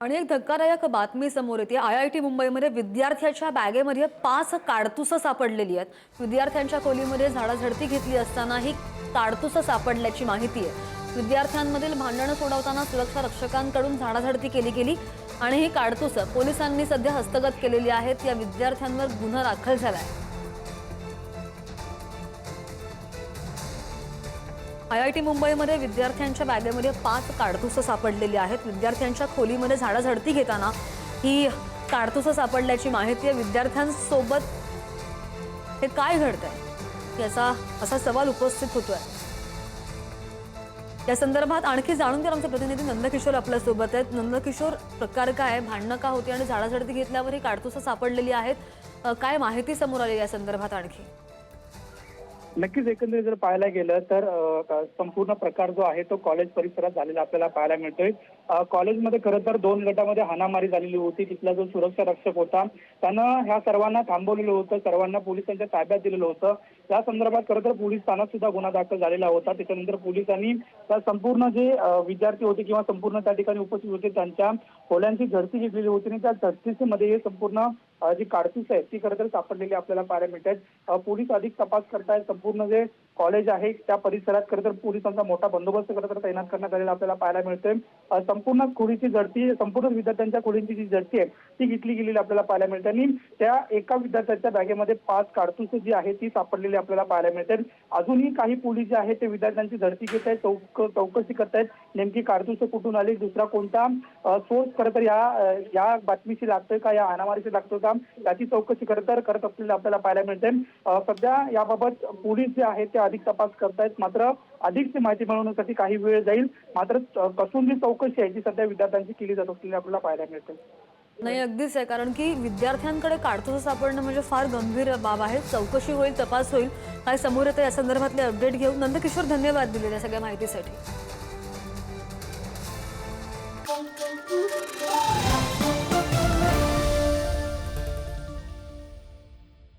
आणि एक धक्कादायक बातमी समोर येते. आय आय टी मुंबईमध्ये विद्यार्थ्याच्या बॅगेमध्ये पाच काडतुसं सापडलेली आहेत. विद्यार्थ्यांच्या खोलीमध्ये झाडाझडती घेतली असताना ही काडतुसं सापडल्याची माहिती आहे. विद्यार्थ्यांमधील भांडणं सोडवताना सुरक्षा रक्षकांकडून झाडाझडती केली गेली आणि ही काडतुसं पोलिसांनी सध्या हस्तगत केलेली आहेत. या विद्यार्थ्यांवर गुन्हा दाखल झाला आहे आय आय टी मुंबईमध्ये विद्यार्थ्यांच्या बॅगेमध्ये पाच काडतुसं सापडलेली आहेत. विद्यार्थ्यांच्या खोलीमध्ये झाडाझडती घेताना ही काडतुसं सापडल्याची माहिती आहे. विद्यार्थ्यांसोबत हे काय घडतंय? याचा असा सवाल उपस्थित होतोय. या संदर्भात आणखी जाणून घ्या. आमचे प्रतिनिधी नंदकिशोर आपल्यासोबत आहेत. नंदकिशोर प्रकार काय आहे? भांडणं का होती? आणि झाडाझडती घेतल्यावर ही काडतुसं सापडलेली आहेत. काय माहिती समोर आली या संदर्भात आणखी? नक्कीच एकंदरीत जर पाहायला गेलं तर संपूर्ण प्रकार जो आहे तो कॉलेज परिसरात झालेला आपल्याला पाहायला मिळतोय. कॉलेजमध्ये खरं तर दोन गटामध्ये हाणामारी झालेली होती. तिथला जो सुरक्षा रक्षक होता त्यानं ह्या सर्वांना थांबवलेलं होतं. सर्वांना पोलिसांच्या ताब्यात दिलेलं होतं. त्या संदर्भात खरं तर पोलीस ठाण्यात सुद्धा गुन्हा दाखल झालेला होता. त्याच्यानंतर पोलिसांनी त्या संपूर्ण जे विद्यार्थी होते किंवा संपूर्ण त्या ठिकाणी उपस्थित होते त्यांच्या खोल्यांची झडती घेतलेली होती आणि त्या झडतीमध्ये हे संपूर्ण जी काडतूस आहेत ती खरं तर सापडलेली आपल्याला पाहायला मिळत. आहेत पोलीस अधिक तपास करतायत. संपूर्ण जे कॉलेज आहे त्या परिसरात खरं तर पोलिसांचा मोठा बंदोबस्त खरं तर तैनात करण्यात आलेला आपल्याला पाहायला मिळतोय. संपूर्ण खोडीची झडती संपूर्ण विद्यार्थ्यांच्या खोडींची जी झडती आहे ती घेतली गेलेली आपल्याला पाहायला मिळते. आणि त्या एका विद्यार्थ्याच्या बॅगेमध्ये पाच काडतूस जी आहे ती सापडलेली आपल्याला पाहायला मिळते. अजूनही काही पोलीस जे आहेत ते विद्यार्थ्यांची झडती घेत आहेत चौक चौकशी करतायत नेमकी काडतूस कुठून आली दुसरा कोणता सोर्स खरं तर या या बातमीशी लागतोय का या अनामारीशी लागतोय का? याची चौकशी खरं तर करत असलेली आपल्याला पाहायला मिळते सध्या याबाबत पोलीस जे आहेत ते अधिक तपास करतायत. मात्र अधिकची माहिती मिळवण्यासाठी काही वेळ जाईल. मात्र कसून जी चौकशी आहे ती सध्या विद्यार्थ्यांची केली जात असलेली आपल्याला पाहायला मिळते नाही अगदीच आहे. कारण की विद्यार्थ्यांकडे काडतुसं सापडणं म्हणजे फार गंभीर बाब आहे. चौकशी होईल तपास होईल. काय समोर येतं या संदर्भातले अपडेट घेऊन. नंदकिशोर धन्यवाद दिलेल्या सगळ्या माहितीसाठी.